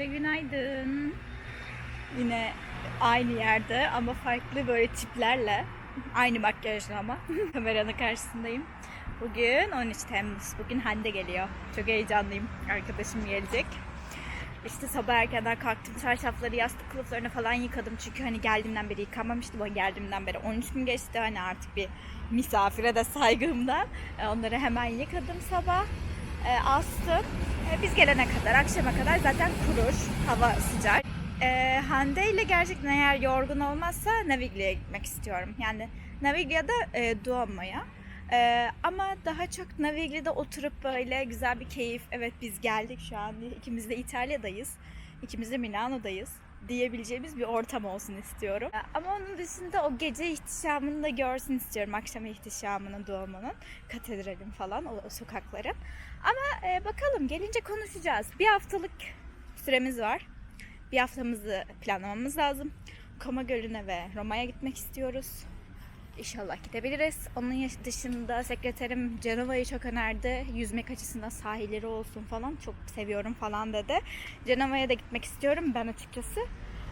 Herkese günaydın. Yine aynı yerde ama farklı böyle tiplerle. Aynı makyajla ama. Kameranın karşısındayım. Bugün 13 Temmuz. Bugün Hande geliyor. Çok heyecanlıyım. Arkadaşım gelecek. İşte sabah erkenden kalktım. Çarşafları, yastık kılıflarını falan yıkadım. Çünkü hani geldiğimden beri yıkamamıştım. O geldiğimden beri 13 gün geçti. Hani artık bir misafire de saygımdan. E, Onları hemen yıkadım sabah. E, astım. E, biz gelene kadar, akşama kadar zaten kurur. Hava sıcak. E, Hande ile gerçekten eğer yorgun olmazsa Naviglia'ya gitmek istiyorum. Yani Naviglia'da e, doğmaya. Ee, ama daha çok Naviglia'da oturup böyle güzel bir keyif. Evet biz geldik şu an. İkimiz de İtalya'dayız. İkimiz de Milano'dayız diyebileceğimiz bir ortam olsun istiyorum. Ama onun dışında o gece ihtişamını da görsün istiyorum. Akşam ihtişamını doğumunun, katedralin falan, o, o sokakların. Ama e, bakalım gelince konuşacağız. Bir haftalık süremiz var. Bir haftamızı planlamamız lazım. Koma Gölü'ne ve Roma'ya gitmek istiyoruz. İnşallah gidebiliriz. Onun dışında sekreterim Cenova'yı çok önerdi. Yüzmek açısından sahilleri olsun falan. Çok seviyorum falan dedi. Cenova'ya da gitmek istiyorum ben açıkçası.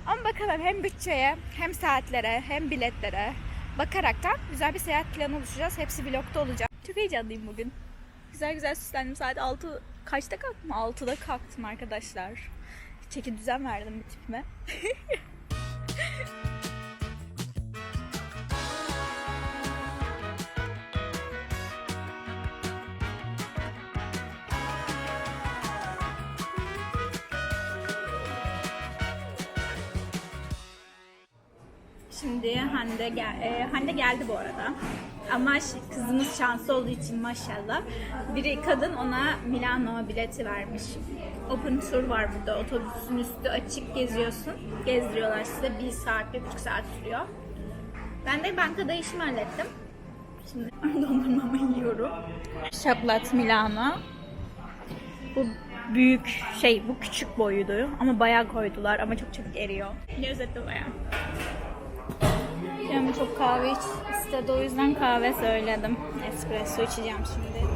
Ama bakalım hem bütçeye hem saatlere hem biletlere bakaraktan güzel bir seyahat planı oluşturacağız. Hepsi vlogda olacak. Çok heyecanlıyım bugün. Güzel güzel süslendim. Saat 6 kaçta kalktım? 6'da kalktım arkadaşlar. Çeki düzen verdim bir tipime. Hande, e, Hande geldi bu arada. Ama kızımız şanslı olduğu için maşallah. Biri kadın ona Milano bileti vermiş. Open tour var burada. Otobüsün üstü açık geziyorsun. Gezdiriyorlar size. Bir saat, bir buçuk saat sürüyor. Ben de bankada işimi hallettim. Şimdi dondurmamı yiyorum. Şaplat Milano. Bu büyük şey, bu küçük boyuydu ama bayağı koydular ama çok çabuk eriyor. Lezzetli bayağı. Canım çok kahve iç istedi o yüzden kahve söyledim. Espresso içeceğim şimdi.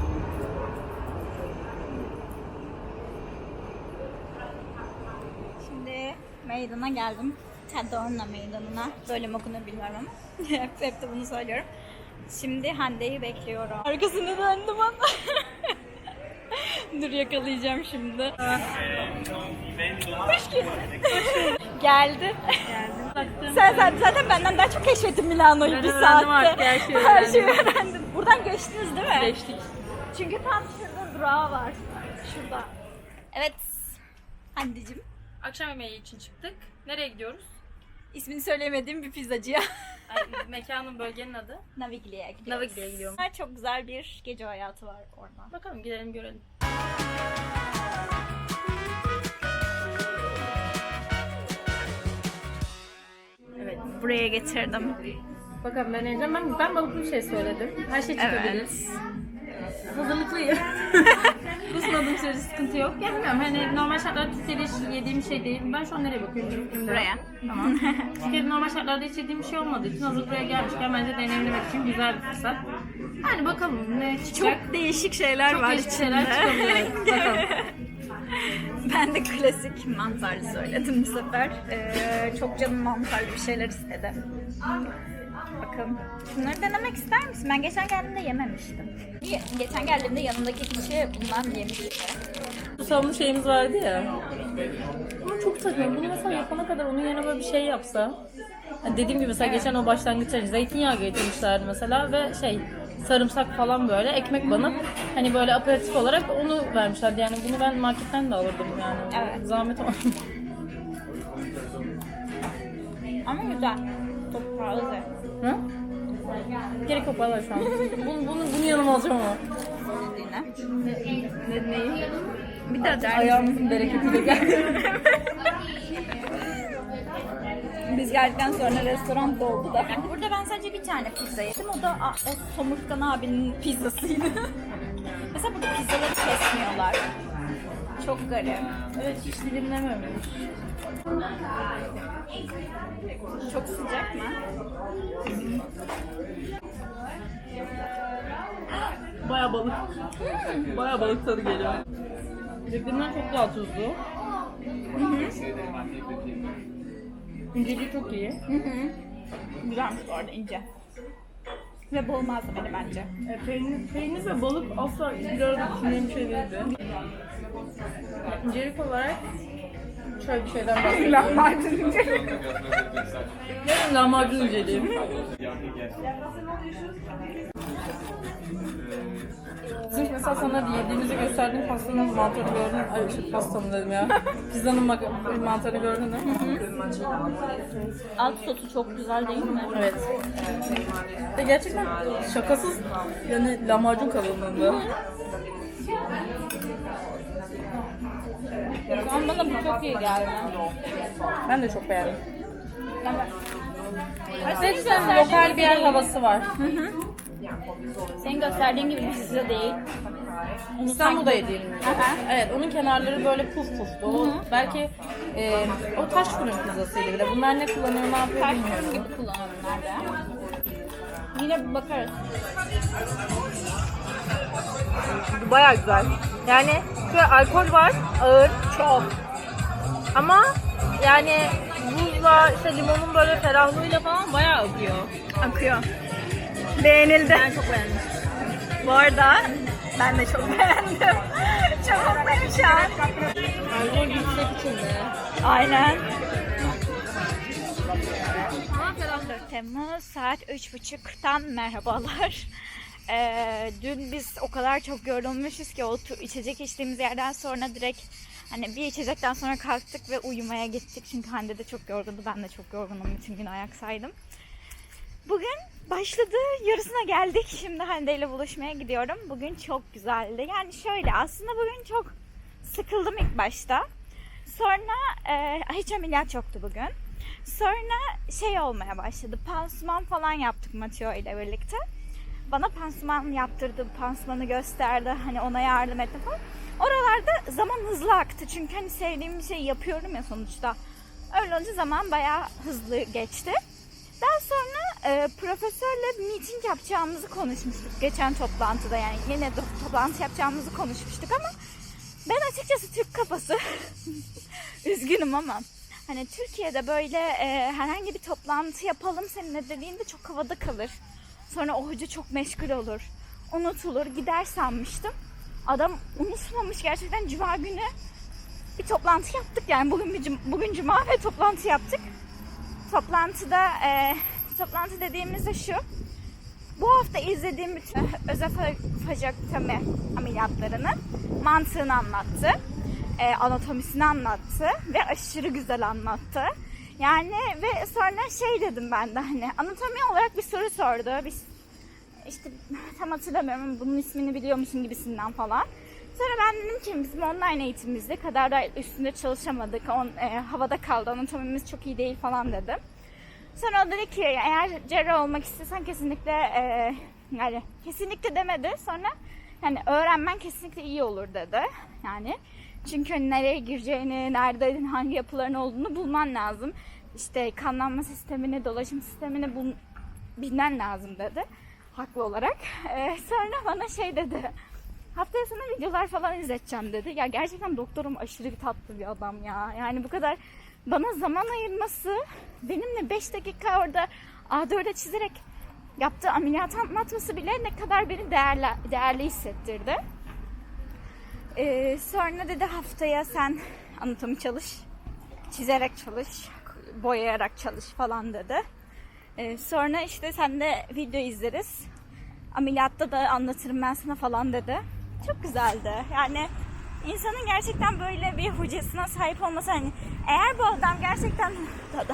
Şimdi meydana geldim. Tadorna meydanına. Böyle mi bilmiyorum ama. hep, hep de bunu söylüyorum. Şimdi Hande'yi bekliyorum. Arkasını döndüm ama. Dur yakalayacağım şimdi. Hoş geldin. Geldi. Sen, sen zaten benden daha çok keşfettin Milano'yu Ben bir saatte. artık, her şeyi Her şeyi öğrendim. Buradan geçtiniz değil mi? Geçtik. Çünkü tam şurada durağı var. Şurada. Evet. Hande'cim. Akşam yemeği için çıktık. Nereye gidiyoruz? ismini söyleyemediğim bir pizzacıya. Ay, mekanın bölgenin adı. Naviglia'ya gidiyoruz. Naviglia'ya gidiyorum. Çok güzel bir gece hayatı var orada. Bakalım gidelim görelim. Evet. Buraya getirdim. Bakalım ben evden ben, ben balıklı bir şey söyledim. Her şey çıkabilir. Hazırlıklıyım. Isınmadığım sürece sıkıntı yok. Ya bilmiyorum hani normal şartlarda Türkiye'de yediğim şey değil. Ben şu an nereye bakıyorum? Buraya. Tamam. Türkiye'de normal şartlarda hiç yediğim bir şey olmadığı için hazır buraya gelmişken bence deneyimlemek için güzel bir fırsat. Hani bakalım ne çıkacak. Çok değişik şeyler Çok var değişik içinde. şeyler çıkabilir. Bakalım. Ben de klasik mantarlı söyledim bu sefer. Ee, çok canım mantarlı bir şeyler istedi. Bakın. Şunları denemek ister misin? Ben geçen geldiğimde yememiştim. Ye- Geçen geldiğimde yanındaki kişi bundan yemişti. Susamlı şeyimiz vardı ya. Ama çok saçma. Bunu mesela yapana kadar onun yerine böyle bir şey yapsa. Yani dediğim gibi mesela geçen o başlangıçta zeytinyağı getirmişlerdi mesela ve şey sarımsak falan böyle ekmek banıp hani böyle aperatif olarak onu vermişlerdi. Yani bunu ben marketten de alırdım yani. Evet. Zahmet olmaz. Ama güzel. Çok pahalı. Hı? Gerek yok valla şu an. Bunu, bunu, bunu yanıma alacağım ama. Ne, neyi? Bir daha der? Ayağımızın bereketiyle geldi. Biz geldikten sonra restoran doldu da. Sadece bir tane pizza yedim. O da a- o somurtkan abinin pizzasıydı. Mesela burada pizzaları kesmiyorlar. Çok garip. evet hiç dilimlememiş. Çok sıcak mı? Baya balık. Baya balık tadı geliyor. Birbirinden çok daha tuzlu. İnceliği çok iyi. Güzelmiş bu arada ince. Ve bol malzemeli bence. E, peynir, peynir ve balık asla bir arada düşündüğüm şey değildi. İncelik olarak şöyle bir şeyden bahsedeyim. Lahmacun inceli. Yarın lahmacun inceliği. Bizim mesela sana yediğimizi gösterdiğim pastanın mantarını gördün mü? Ay şey pastanı dedim ya. Pizzanın mak- mantarını gördün mü? Alt sosu çok güzel değil mi? Evet. Ve gerçekten şakasız yani lahmacun kalınlığında. Şu an bana bu çok iyi geldi. Ben de çok beğendim. Ve güzel lokal bir yer havası var. Senin gösterdiğin gibi bir pizza değil. İstanbul'da yediğim. Evet, onun kenarları böyle puf puftu. O, belki e, o taş fırın pizzasıydı bile. Bunlar ne kullanıyor, ne yapıyor Ters bilmiyorum. gibi kullananlar da. Yine bir bakarız. Baya güzel. Yani şöyle alkol var, ağır, çok. Ama yani buzla, işte limonun böyle ferahlığıyla falan bayağı akıyor. Akıyor. Beğenildi. Ben çok beğendim. Bu arada ben de çok beğendim. çok mutluyum şu an. Alkol yüksek içinde. Aynen. 4 Temmuz saat 3.30'dan merhabalar. Ee, dün biz o kadar çok yorulmuşuz ki o içecek içtiğimiz yerden sonra direkt hani bir içecekten sonra kalktık ve uyumaya gittik. Çünkü Hande de çok yorgundu. Ben de çok yorgunum. Bütün gün ayaksaydım. Bugün başladı. Yarısına geldik. Şimdi Hande ile buluşmaya gidiyorum. Bugün çok güzeldi. Yani şöyle aslında bugün çok sıkıldım ilk başta. Sonra e, hiç ameliyat yoktu bugün. Sonra şey olmaya başladı. Pansuman falan yaptık Mateo ile birlikte. Bana pansuman yaptırdı, pansumanı gösterdi. Hani ona yardım etti falan. Oralarda zaman hızlı aktı. Çünkü hani sevdiğim bir şey yapıyorum ya sonuçta. Öyle olunca zaman bayağı hızlı geçti. Daha sonra e, profesörle meeting yapacağımızı konuşmuştuk geçen toplantıda yani yine toplantı yapacağımızı konuşmuştuk ama ben açıkçası Türk kafası üzgünüm ama hani Türkiye'de böyle e, herhangi bir toplantı yapalım seninle dediğinde çok havada kalır. Sonra o hoca çok meşgul olur. Unutulur gider sanmıştım. Adam unutmamış gerçekten cuma günü bir toplantı yaptık yani bugün bir cum- bugün cuma ve toplantı yaptık toplantıda e, toplantı dediğimizde şu. Bu hafta izlediğim bütün özofajektomi ameliyatlarının mantığını anlattı. E, anatomisini anlattı ve aşırı güzel anlattı. Yani ve sonra şey dedim ben de hani anatomi olarak bir soru sordu. Biz işte tam hatırlamıyorum bunun ismini biliyor musun gibisinden falan. Sonra ben dedim ki bizim online eğitimimizde kadar da üstünde çalışamadık. On, e, havada kaldı. Anatomimiz çok iyi değil falan dedim. Sonra o dedi ki eğer cerrah olmak istiyorsan kesinlikle e, yani kesinlikle demedi. Sonra yani öğrenmen kesinlikle iyi olur dedi. Yani çünkü hani nereye gireceğini, nerede hangi yapıların olduğunu bulman lazım. İşte kanlanma sistemini, dolaşım sistemini bul, bilmen lazım dedi. Haklı olarak. E, sonra bana şey dedi. Haftaya sana videolar falan izleteceğim dedi. Ya gerçekten doktorum aşırı bir tatlı bir adam ya. Yani bu kadar bana zaman ayırması, benimle 5 dakika orada A4'e çizerek yaptığı ameliyat anlatması bile ne kadar beni değerli, değerli hissettirdi. Ee, sonra dedi haftaya sen anatomi çalış, çizerek çalış, boyayarak çalış falan dedi. Ee, sonra işte sen de video izleriz. Ameliyatta da anlatırım ben sana falan dedi. Çok güzeldi. Yani insanın gerçekten böyle bir hocasına sahip olması hani eğer bu adam gerçekten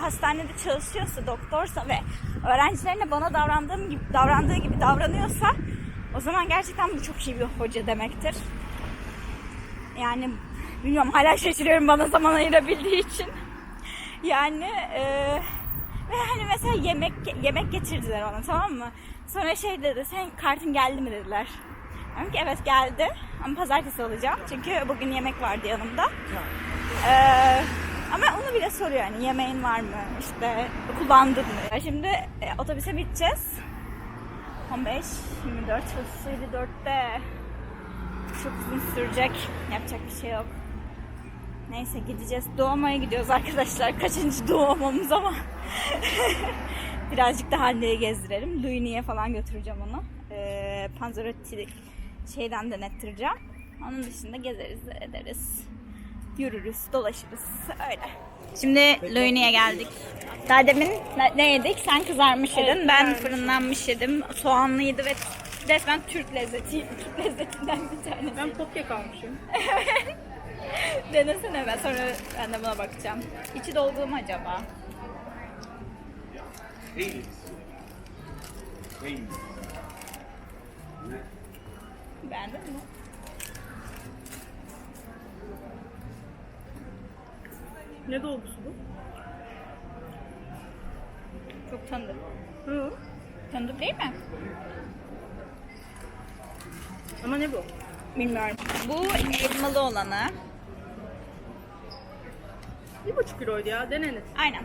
hastanede çalışıyorsa, doktorsa ve öğrencilerine bana davrandığım gibi davrandığı gibi davranıyorsa o zaman gerçekten bu çok iyi bir hoca demektir. Yani bilmiyorum hala şaşırıyorum bana zaman ayırabildiği için. Yani e, ve hani mesela yemek yemek getirdiler ona tamam mı? Sonra şey dedi sen kartın geldi mi dediler. Dedim ki evet geldi ama pazartesi alacağım çünkü bugün yemek vardı yanımda. Ee, ama onu bile soruyor hani yemeğin var mı işte kullandın mı? Şimdi e, otobüse biteceğiz. 15, 24, 34'te çok uzun sürecek. Yapacak bir şey yok. Neyse gideceğiz. Doğumaya gidiyoruz arkadaşlar. Kaçıncı doğumumuz ama. Birazcık da Hande'yi gezdirelim. Luini'ye falan götüreceğim onu. Ee, Panzerotti şeyden denettireceğim. Onun dışında gezeriz, ederiz. Yürürüz, dolaşırız. Öyle. Şimdi Luini'ye geldik. Daha demin ne, ne yedik? Sen kızarmış yedin. ben fırınlanmış yedim. Soğanlıydı ve resmen Türk lezzeti. Türk lezzetinden bir tanesi. Ben kopya kalmışım. Denesene ben sonra ben de buna bakacağım. İçi dolgu mu acaba? Beğendin mi? Ne dolgusu bu? Çok tanıdık. Hı. Tanıdık değil mi? Ama ne bu? Bilmiyorum. Bu elmalı olanı. Bir buçuk kiloydu ya denenir. Aynen.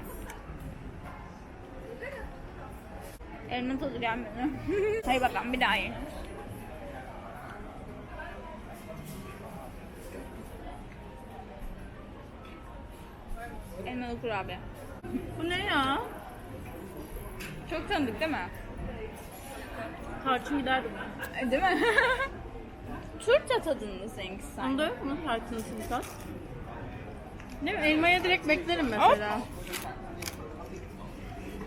Elmanın tadı gelmedi. Hadi bakalım bir daha yiyin. Elmalı kurabiye. Bu ne ya? Çok tanıdık değil mi? Tarçın giderdi bu. Değil mi? Turta tadında seninki sanki. Onda yok mu tarçınlısı bir tat? Ne mi? Elmaya direkt beklerim mesela.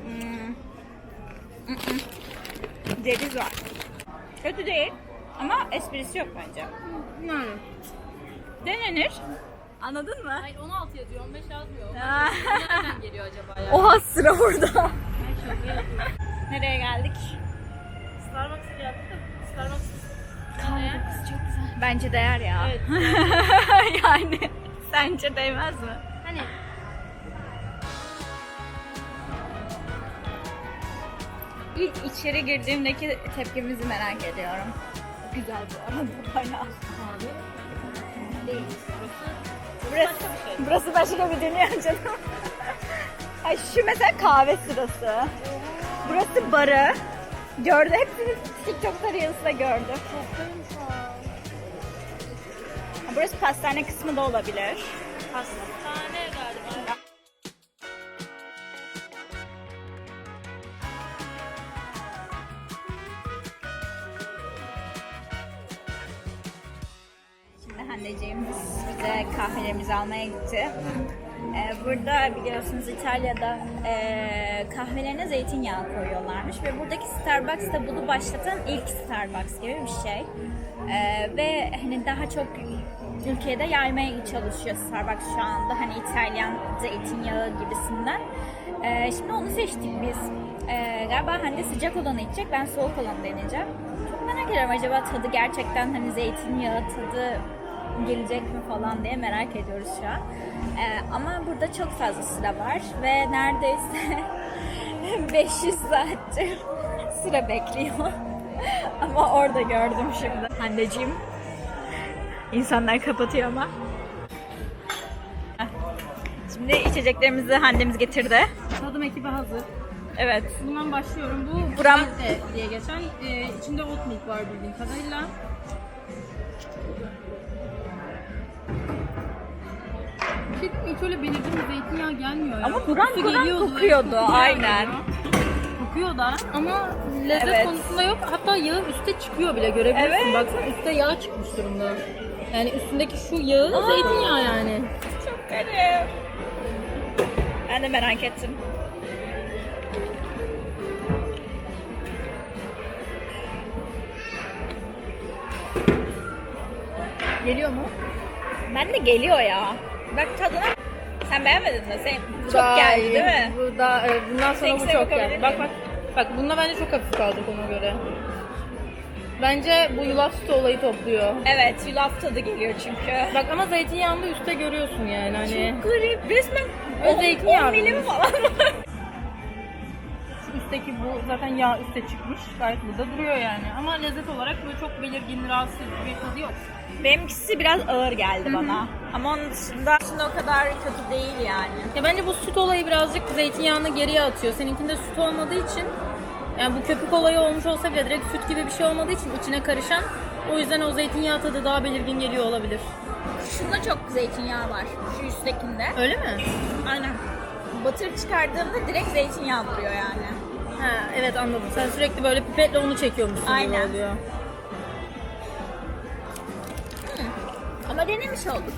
Hmm. Mm-mm. Ceviz var. Kötü değil ama esprisi yok bence. Yani. Denenir. Anladın mı? Hayır 16 yazıyor 15 yazmıyor. Aa. Nereden geliyor acaba ya? Oha sıra burada. Nereye geldik? Starbucks'a geldik de Starbucks çok güzel. Bence değer ya. Evet. yani sence değmez mi? Hani İlk içeri girdiğimdeki tepkimizi merak ediyorum. Güzel bu arada bayağı. abi Değil. Burası, burası başka bir dünya canım. Ay şu mesela kahve sırası. Burası barı. Gördü. Hepsini TikTok'ta Reels'da gördüm. Burası pastane kısmı da olabilir. hastane galiba. Şimdi Hande'ciğimiz bize kahvelerimizi almaya gitti. Ee, burada biliyorsunuz İtalya'da e, kahvelerine zeytinyağı koyuyorlarmış ve buradaki Starbucks da bunu başlatan ilk Starbucks gibi bir şey. Ee, ve hani daha çok ülkede yaymaya çalışıyor Starbucks şu anda hani İtalyan zeytinyağı gibisinden. Ee, şimdi onu seçtik biz. Ee, galiba Hande sıcak olanı içecek, ben soğuk olanı deneyeceğim. Çok merak ediyorum acaba tadı gerçekten hani zeytinyağı tadı gelecek mi falan diye merak ediyoruz şu an. Ee, ama burada çok fazla sıra var ve neredeyse 500 saattir sıra bekliyor. ama orada gördüm şimdi. Anneciğim. İnsanlar kapatıyor ama. Şimdi içeceklerimizi Hande'miz getirdi. Tadım ekibi hazır. Evet. Bundan başlıyorum. Bu Buram- diye geçen. e, içinde oat milk var bildiğim kadarıyla. Hiç öyle belirgin bir zeytinyağı gelmiyor ya. Ama buram Kokusu buram geliyordu, kokuyordu, aynen. Kokuyor da ama lezzet Evet. konusunda yok. Hatta yağı üste çıkıyor bile görebilirsin. Evet. Baksana üstte yağ çıkmış durumda. Yani üstündeki şu yağı zeytinyağı yani. Çok garip. Ben de merak ettim. Geliyor mu? Ben de geliyor ya. Bak tadına. Sen beğenmedin mi? Sen çok geldi değil mi? Bu da, e, bundan sonra bu çok bakabilir geldi. Bak miyim? bak. Bak bunda bence çok hafif kaldık ona göre. Bence bu yulaf sütü olayı topluyor. Evet, yulaf tadı geliyor çünkü. Bak ama zeytinyağını üstte görüyorsun yani hani. Garip. Resmen Öyle 10 zeytinyağı milim bulmuş. falan var. Şu üstteki bu zaten yağ üste çıkmış. Gayet burada duruyor yani. Ama lezzet olarak böyle çok belirgin, rahatsız bir tadı yok. Benimkisi biraz ağır geldi bana. Ama onun dışında, dışında o kadar kötü değil yani. Ya bence bu süt olayı birazcık zeytinyağını geriye atıyor. Seninkinde süt olmadığı için yani bu köpük olayı olmuş olsa bile direkt süt gibi bir şey olmadığı için içine karışan O yüzden o zeytinyağı tadı daha belirgin geliyor olabilir. Şunda çok zeytinyağı var. Şu üsttekinde. Öyle mi? Aynen. Batırıp çıkardığında direkt zeytinyağı vuruyor yani. Ha, evet anladım. Sen sürekli böyle pipetle onu çekiyormuşsun Aynen. gibi oluyor. Ama denemiş olduk.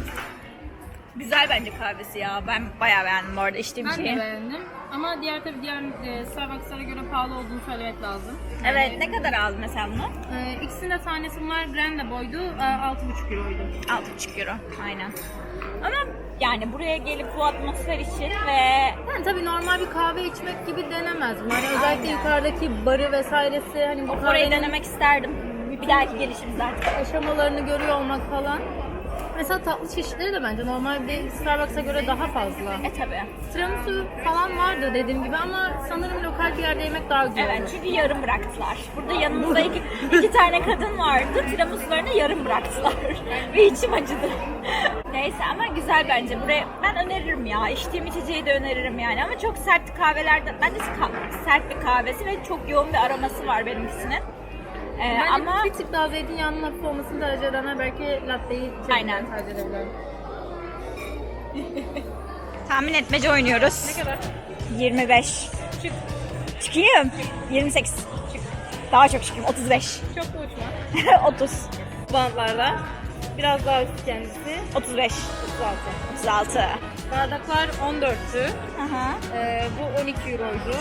Güzel bence kahvesi ya. Ben bayağı beğendim bu arada içtiğim Ben de şeyi. beğendim. Ama diğer tabii diğer e, Starbucks'lara göre pahalı olduğunu söylemek lazım. Evet ne kadar aldın mesela bunu? E, ikisinin de tanesi bunlar Grande boydu. E, 6,5 euroydu. 6,5 euro aynen. Ama yani buraya gelip bu atmosfer için ve Yani tabii normal bir kahve içmek gibi denemez. Yani özellikle Aynen. yukarıdaki barı vesairesi hani bu orayı kahvenin denemek isterdim. Bir dahaki gelişimizde artık. aşamalarını görüyor olmak falan. Mesela tatlı çeşitleri de bence normal bir Starbucks'a göre daha fazla. E tabi. Tiramisu falan vardı dediğim gibi ama sanırım lokal bir yerde yemek daha güzel Evet olur. çünkü yarım bıraktılar. Burada yanımızda iki, iki tane kadın vardı. Tiramisu'larını yarım bıraktılar. Ve içim acıdı. Neyse ama güzel bence. Buraya ben öneririm ya. İçtiğim içeceği de öneririm yani. Ama çok sert kahvelerden. Bence ka- sert bir kahvesi ve çok yoğun bir aroması var benimkisinin. Ee, Bence ama bir tık daha zeytinyağının hafif olmasını tercih edenler belki latteyi Aynen. tercih edebilir. tahmin etmece oynuyoruz. Ne kadar? 25. Çık. Çıkayım. 28. Çık. Daha çok çıkayım. 35. Çok da uçma. 30. Bantlarda. Biraz daha üst kendisi. 35. 36. 36. Bardaklar 14'tü. Aha. Ee, bu 12 euroydu.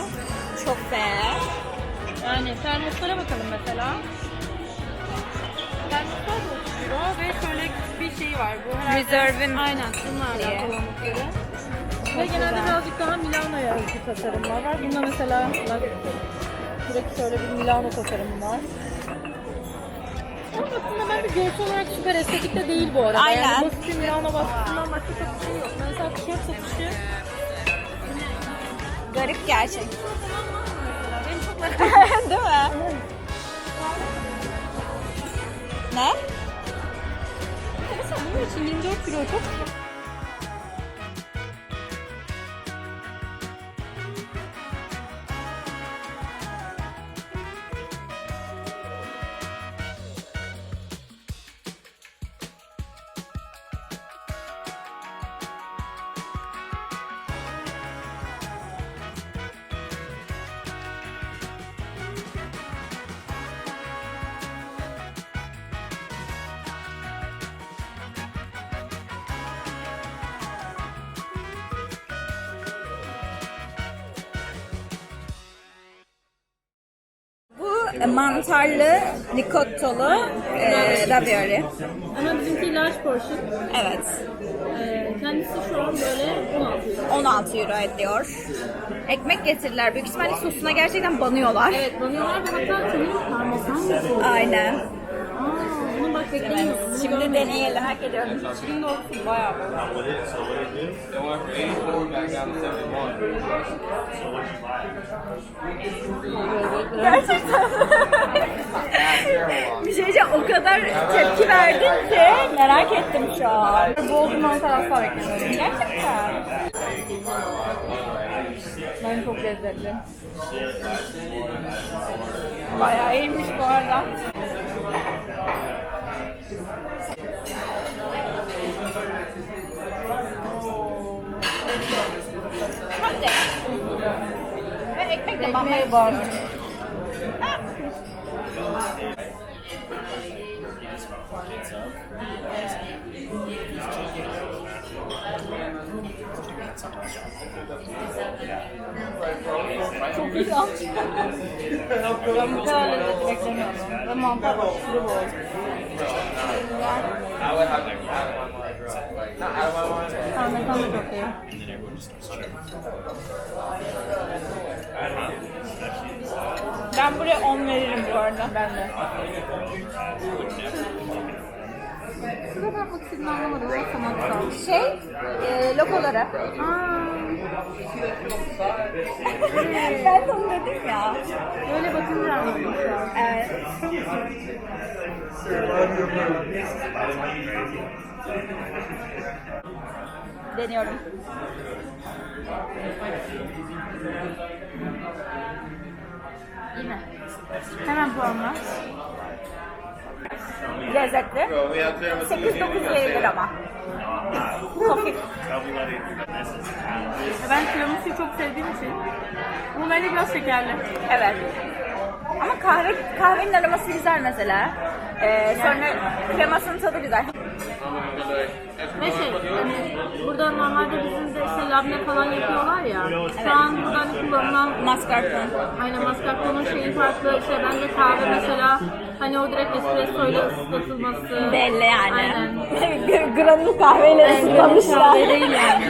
Çok be. Yani termoslara bakalım mesela. Termoslar da 30 euro ve şöyle bir şey var. Bu herhalde... Reserve'im Aynen bunlardan diye. Ve genelde birazcık daha Milano'ya özgü tasarımlar var. Bunda mesela bak buradaki şöyle bir Milano tasarımı var. Ama aslında bence görsel olarak süper estetik de değil bu arada. Aynen. Yani basit bir Milano baskısından başka çok bir şey yok. Mesela tişört satışı garip gerçek. Değil mi? Ne? Mesela bunun için 24 euro çok mantarlı, rikottolu e, ravioli. Ama bizimki large portion. Evet. Ee, kendisi şu an böyle 16 euro. 16 euro ediyor. Ekmek getirdiler. Büyük ihtimalle sosuna gerçekten banıyorlar. Evet banıyorlar ve hatta sanırım parmesan mı? Aynen. Şimdi deneyelim. Merak ediyorum. Şimdi olsun bayağı. It went from 84 back down to 71. Gerçekten. bir şey diyeceğim. O kadar tepki verdin ki merak ettim şu an. Mantar asla beklemiyorum. Gerçekten. Ben çok lezzetli. Bayağı iyiymiş bu arada. Hadi. Ve ekmek de bamya Ekmeği Çok güzel. Ben bu kadar lezzetli beklemiyordum. Çok iyi. Ben buraya 10 veririm bu arada. Ben de. Şurada bakmak istediğini anlamadım. O sanatsal. Şey, e, lokoları. Aa, ben de onu dedim ya. böyle bakınca anladım şu an. Evet. Deniyorum. İyi mi? Hemen puanla. Lezzetli. So we have tiramisu. 8-9 verilir ama. Hafif. Ben tiramisu'yu çok sevdiğim için bu bence biraz şekerli. Evet. Ama kahve kahvenin aroması güzel mesela. Ee, sonra kremasının tadı güzel. Ve şey, hani burada normalde bizim de işte labne falan yapıyorlar ya. Şu an burada hani kullanılan Mascarpone. Aynen mascarpone'un şeyi farklı. İşte bence kahve mesela hani o direkt espresso ile ısıtılması. Belli yani. Aynen. Granül kahveyle Kahve değil yani.